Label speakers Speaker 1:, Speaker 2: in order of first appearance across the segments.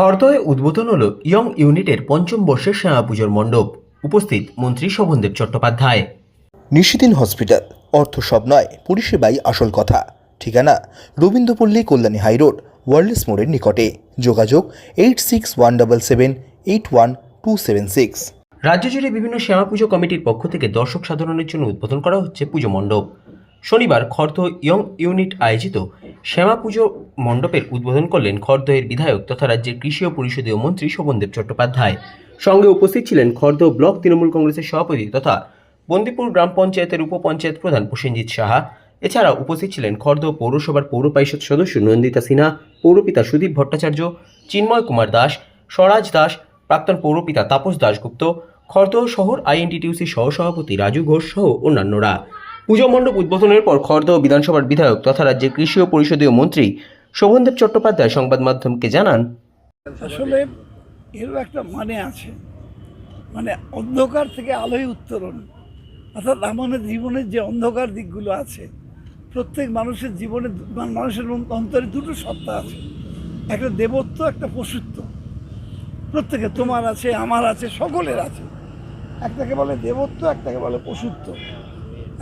Speaker 1: খড়দহে উদ্বোধন হল ইয়ং ইউনিটের পঞ্চম বর্ষের শ্যামা পুজোর মণ্ডপ। উপস্থিত মন্ত্রী শোভনদেব চট্টোপাধ্যায়।
Speaker 2: নিশিদিন হসপিটাল অর্থ সব নয় পরিষেবাই আসল কথা। ঠিকানা রবীন্দ্রপল্লী কল্যাণী হাইরোড ওয়ার্ল্ডস মোড়ের নিকটে। যোগাযোগ eight six one double seven eight one two seven six.
Speaker 1: রাজ্য জুড়ে বিভিন্ন শ্যামা পুজো কমিটির পক্ষ থেকে দর্শক সাধারণের জন্য উদ্বোধন করা হচ্ছে পুজো মণ্ডপ। শনিবার খড়দহ ইয়ং ইউনিট আয়োজিত শ্যামা পুজো মণ্ডপের উদ্বোধন করলেন খড়দহের বিধায়ক তথা রাজ্যের কৃষি ও পরিষদীয় মন্ত্রী শোভনদেব চট্টোপাধ্যায়। সঙ্গে উপস্থিত ছিলেন খড়দহ ব্লক তৃণমূল কংগ্রেসের সভাপতি তথা বন্দিপুর গ্রাম পঞ্চায়েতের উপপঞ্চায়েত প্রধান প্রসেনজিৎ সাহা। এছাড়া উপস্থিত ছিলেন খড়দহ পৌরসভার পৌর পরিষদ সদস্য নন্দিতা সিনহা, পৌরপিতা সুদীপ ভট্টাচার্য, চিন্ময় কুমার দাস, স্বরাজ দাস, প্রাক্তন পৌরপিতা তাপস দাশগুপ্ত খড়দহ শহর আইএনটিটিউসি সহসভাপতি রাজু ঘোষ সহ অন্যান্যরা। পুজো মণ্ডপ উদ্বোধনের পর খড়দহ বিধানসভার বিধায়ক তথা রাজ্যের কৃষি ও পরিষদীয় মন্ত্রী শোভনদেব চট্টোপাধ্যায় সংবাদ মাধ্যমকে জানান।
Speaker 3: আসলে এরও একটা মানে আছে। মানে অন্ধকার থেকে আলোয় উত্তরণ অর্থাৎ আমাদের জীবনের যে অন্ধকার দিকগুলো আছে, প্রত্যেক মানুষের জীবনে মানে মানুষের অন্তরে দুটো সত্তা আছে। একটা দেবত্ব, একটা পশুত্ব। প্রত্যেকে তোমার আছে, আমার আছে, সকলের আছে। একটাকে বলে দেবত্ব, একটাকে বলে পশুত্ব।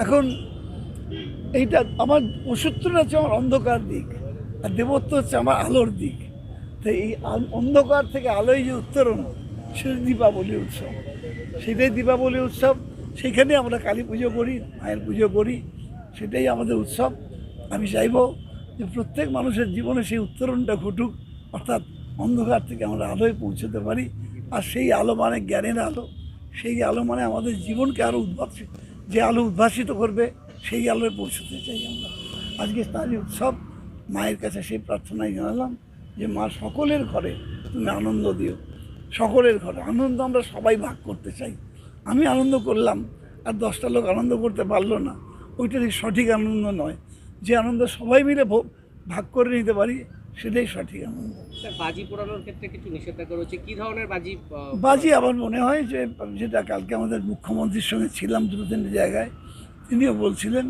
Speaker 3: এখন এইটা আমার পশুত্বটা হচ্ছে আমার অন্ধকার দিক, আর দেবত্ব হচ্ছে আমার আলোর দিক। তো এই অন্ধকার থেকে আলোয় যে উত্তরণ, সেটা দীপাবলি উৎসব। সেটাই দীপাবলি উৎসব, সেখানে আমরা কালী পুজো করি, মায়ের পুজো করি, সেটাই আমাদের উৎসব। আমি চাইব যে প্রত্যেক মানুষের জীবনে সেই উত্তরণটা ঘটুক, অর্থাৎ অন্ধকার থেকে আমরা আলোয় পৌঁছতে পারি। আর সেই আলো মানে জ্ঞানের আলো, সেই আলো মানে আমাদের জীবনকে আরও উদ্ভাসিত যে আলো উদ্ভাসিত করবে, সেই আলোয় পৌঁছতে চাই আমরা। আজকে তারই উৎসব, মায়ের কাছে সেই প্রার্থনাই জানালাম যে মা সকলের ঘরে তুমি আনন্দ দিও। সকলের ঘরে আনন্দ আমরা সবাই ভাগ করতে চাই। আমি আনন্দ করলাম, আর দশটা লোক আনন্দ করতে পারল না। ওইটাই সঠিক আনন্দ নয়। যে আনন্দ সবাই মিলে ভাগ করে নিতে পারি সেটাই সঠিক আনন্দ
Speaker 4: স্যার বাজি পোড়ানোর ক্ষেত্রে কিছু নিষেধাজ্ঞা রয়েছে? কি ধরনের বাজি
Speaker 3: বাজি আমার মনে হয় যে যেটা কালকে আমাদের মুখ্যমন্ত্রীর সঙ্গে ছিলাম দুটো তিনটে জায়গায় তিনিও বলছিলেন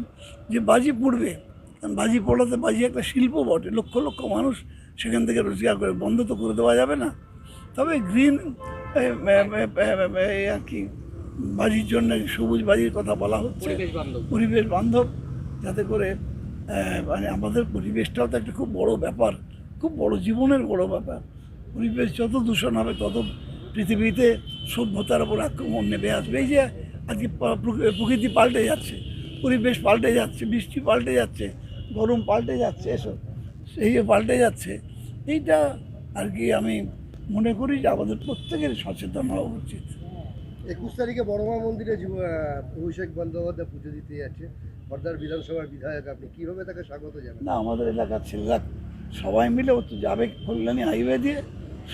Speaker 3: যে বাজি পড়বে। কারণ বাজি পড়াতে বাজি একটা শিল্প বটে। লক্ষ লক্ষ মানুষ সেখান থেকে রোজগার করে বন্ধ তো করে দেওয়া যাবে না। তবে গ্রিন আর কি বাজির জন্য সবুজ বাজির কথা বলা হচ্ছে।
Speaker 4: পরিবেশ বান্ধব।
Speaker 3: যাতে করে মানে আমাদের পরিবেশটাও তো একটা খুব বড় ব্যাপার। খুব বড় জীবনের বড় ব্যাপার। পরিবেশ যত দূষণ হবে তত পৃথিবীতে সভ্যতার উপর আক্রমণ নেমে আসবে। এই যে আজকে প্রকৃতি পাল্টে যাচ্ছে পরিবেশ পাল্টে যাচ্ছে বৃষ্টি পাল্টে যাচ্ছে গরম পাল্টে যাচ্ছে এসব সেই পাল্টে যাচ্ছে। এইটা আর কি আমি মনে করি যে আমাদের প্রত্যেকের সচেতন হওয়া উচিত।
Speaker 5: একুশ তারিখে বড়মা মন্দিরে অভিষেক বন্দ্যোপাধ্যায় পুজো দিতে যাচ্ছে। খর্দার বিধানসভার বিধায়ক আপনি। কীভাবে তাকে স্বাগত জানান?
Speaker 3: না আমাদের এলাকার ছেলেরা সবাই মিলে ও তো যাবে কল্যাণী হাইওয়ে দিয়ে,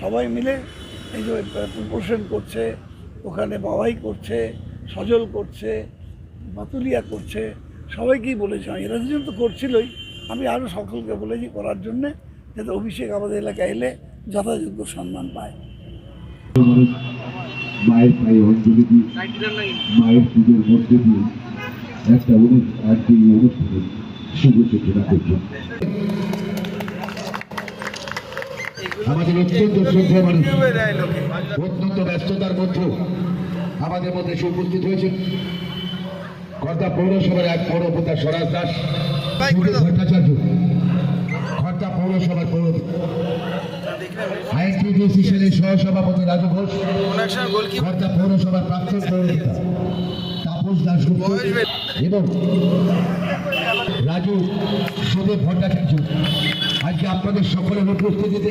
Speaker 3: সবাই মিলে এই যে প্রপোর্শন করছে, ওখানে বাবাই করছে, সজল করছে, বাতুলিয়া করছে, সবাইকেই বলেছি। আমি এরা দুজন তো করছিলই। আমি আরও সকলকে বলেছি করার জন্যে যাতে অভিষেক আমাদের এলাকায় এলে যথাযোগ্য সম্মান পায়।
Speaker 6: মায়ের একটা শুভ করছেন আমাদের অত্যন্ত শ্রদ্ধা মানুষ অত্যন্ত ব্যস্ততার মধ্যেও আমাদের মধ্যে এসে উপস্থিত হয়েছে কর্তা পৌরসভার এক পৌরপিতা স্বরাজ দাস ভট্টাচার্য কর্তা পৌরসভার পৌর আইনটিডিসি সেলের সহসভাপতি রাজু ঘোষ খর্দা পৌরসভার প্রাক্তন পৌরপিতা তাপস দাসগুপ্ত এবং রাজু সুদেব ভট্টাচার্য। আজকে আপনাদের সকলের উপস্থিতিতে